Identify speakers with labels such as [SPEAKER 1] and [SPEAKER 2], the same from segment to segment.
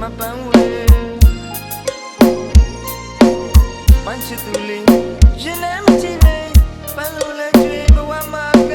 [SPEAKER 1] မပန်းဝေးပန်းချစ်သူလေးရင်နဲ့မကြည့်နဲ့ပန်းလိုလဲကျွေးဘဝမှာက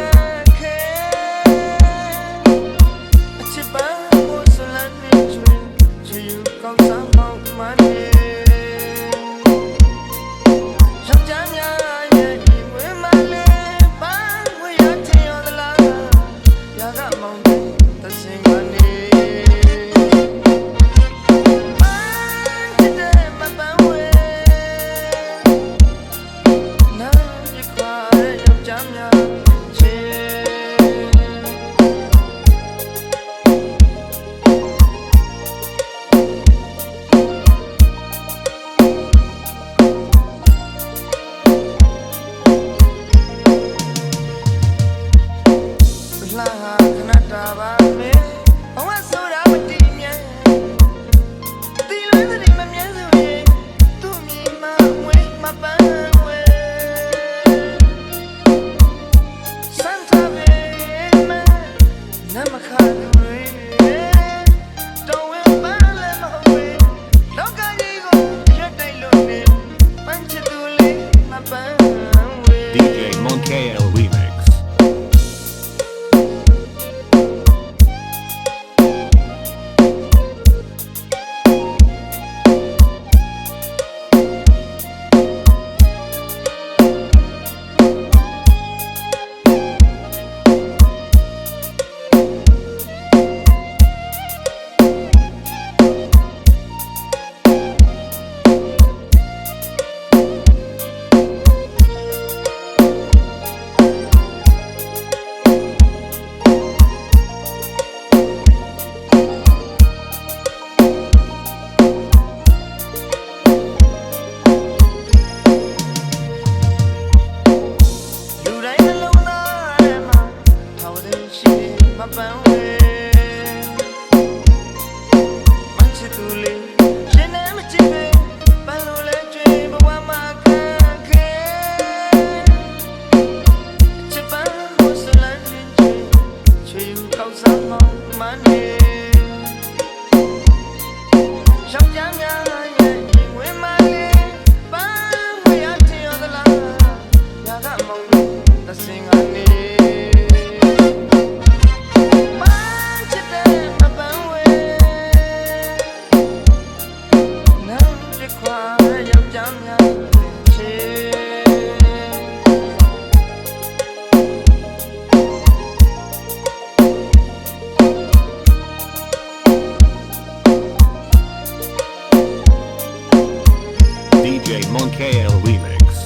[SPEAKER 1] ပန်းဝဲမချစ်သူလေးရှင်နဲ့မချစ်ပဲပန်းလိုလဲကျွေးဘဝမှာခံခဲချစ်ပန်းကိုစလန်းချင်းချွေယူကောက်စားမှမနေ
[SPEAKER 2] J Monkey Remix.